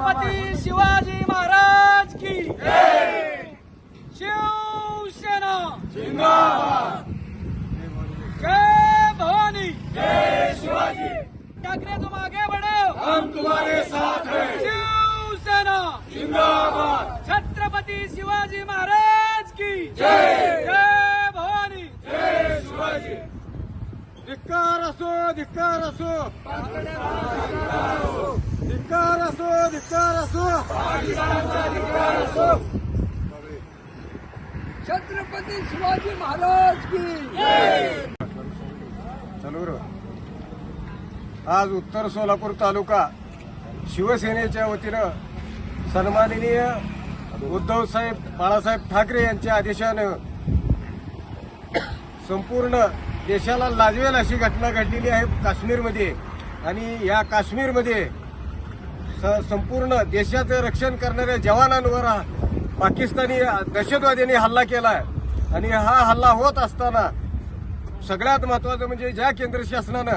छत्रपती शिवाजी महाराज की शिवसेना जय भवानी! जय शिवाजी! ठाकरे तुम आगे बढ़ो! हम तुम्हारे साथ हैं। शिवसेना! जिंदाबाद! छत्रपती शिवाजी महाराज की जय जय भवानी जय शिवाजी धिक्कार असो धिक्कार असो. धिक्कार असो धिक्कार असो. छत्रपती शिवाजी महाराज की चालू रे. आज उत्तर सोलापूर तालुका शिवसेनेच्या वतीनं सन्माननीय उद्धव साहेब बाळासाहेब ठाकरे यांच्या आदेशानं संपूर्ण देशाला लाजवेल अशी घटना घडलेली आहे काश्मीरमध्ये. आणि या काश्मीरमध्ये स- संपूर्ण देशाचं रक्षण करणाऱ्या जवानांवर पाकिस्तानी दहशतवाद्यांनी हल्ला केलाय. आणि हा हल्ला होत असताना सगळ्यात महत्वाचं म्हणजे ज्या केंद्र शासनानं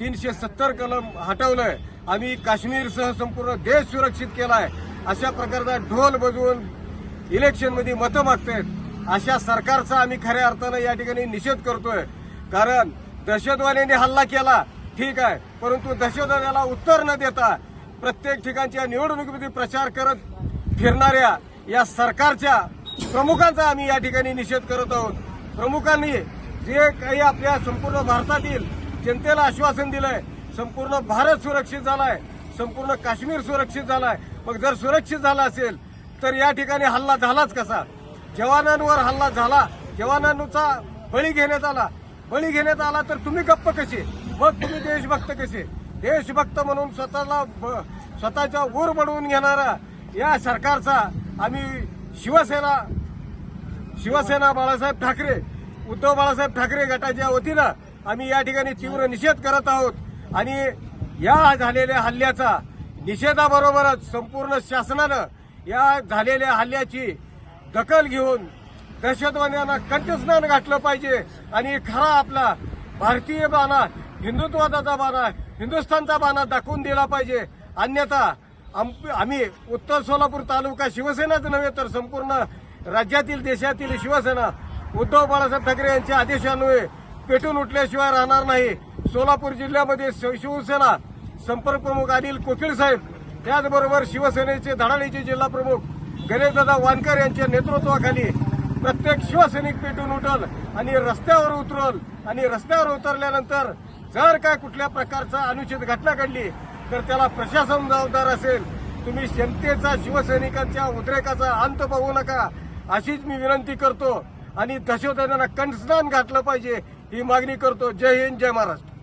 तीनशे सत्तर कलम हटवलंय आम्ही काश्मीरसह संपूर्ण देश सुरक्षित केलाय. अशा प्रकारचा ढोल बजवून इलेक्शनमध्ये मतं मागतायत. अशा सरकारचा आम्ही खऱ्या अर्थानं या ठिकाणी निषेध करतोय. कारण दहशतवाद्यांनी हल्ला केला. ठीक आहे. परंतु दहशतवाद्याला उत्तर न देता प्रत्येक ठिकाणच्या निवडणुकीमध्ये प्रचार करत फिरणाऱ्या या सरकारच्या प्रमुखांचा आम्ही या ठिकाणी निषेध करत आहोत. प्रमुखांनी जे काही आपल्या संपूर्ण भारतातील जनतेला आश्वासन दिलंय संपूर्ण भारत सुरक्षित झालाय संपूर्ण काश्मीर सुरक्षित झालाय. मग जर सुरक्षित झाला असेल तर या ठिकाणी हल्ला झालाच कसा? जवानांवर हल्ला झाला. जवानांचा बळी घेण्यात आला. बळी घेण्यात आला तर तुम्ही गप्प कसे? मग तुम्ही देशभक्त कसे? देशभक्त म्हणून स्वतःला ब- स्वतःच्या ऊर बनवून घेणारा या सरकारचा आम्ही शिवसेना शिवसेना बाळासाहेब ठाकरे उद्धव बाळासाहेब ठाकरे गटाच्या वतीनं आम्ही या ठिकाणी तीव्र निषेध करत आहोत. आणि या झालेल्या हल्ल्याचा निषेधाबरोबरच संपूर्ण शासनानं या झालेल्या हल्ल्याची दखल घेऊन दहशतवाद्यांना कंठस्नान घातलं पाहिजे. आणि खरा आपला भारतीय बाणा हिंदुत्वादाचा बाणा हिंदुस्थानचा बाणा दाखवून दिला पाहिजे. अन्यथा आम- आम्ही उत्तर सोलापूर तालुका शिवसेनाच नव्हे तर संपूर्ण राज्यातील देशातील शिवसेना उद्धव बाळासाहेब ठाकरे यांच्या आदेशान्वये पेटून उठल्याशिवाय राहणार नाही. सोलापूर जिल्ह्यामध्ये शिवसेना संपर्क प्रमुख अनिल कोकिळ साहेब त्याचबरोबर शिवसेनेचे धडाणीचे जिल्हा प्रमुख गणेशदादा वानकर यांच्या नेतृत्वाखाली प्रत्येक शिवसैनिक पेटून उठल आणि रस्त्यावर उतरल आणि रस्त्यावर उतरल्यानंतर जर काय कुठल्या प्रकारचा अनुचित घटना घडली तर त्याला प्रशासन जबाबदार असेल. तुम्ही जनतेचा शिवसैनिकांच्या उद्रेकाचा अंत पाहू नका. अशीच मी विनंती करतो आणि दहशतवाद्यांना कंठस्नान घातलं पाहिजे ही मागणी करतो. जय हिंद जय महाराष्ट्र.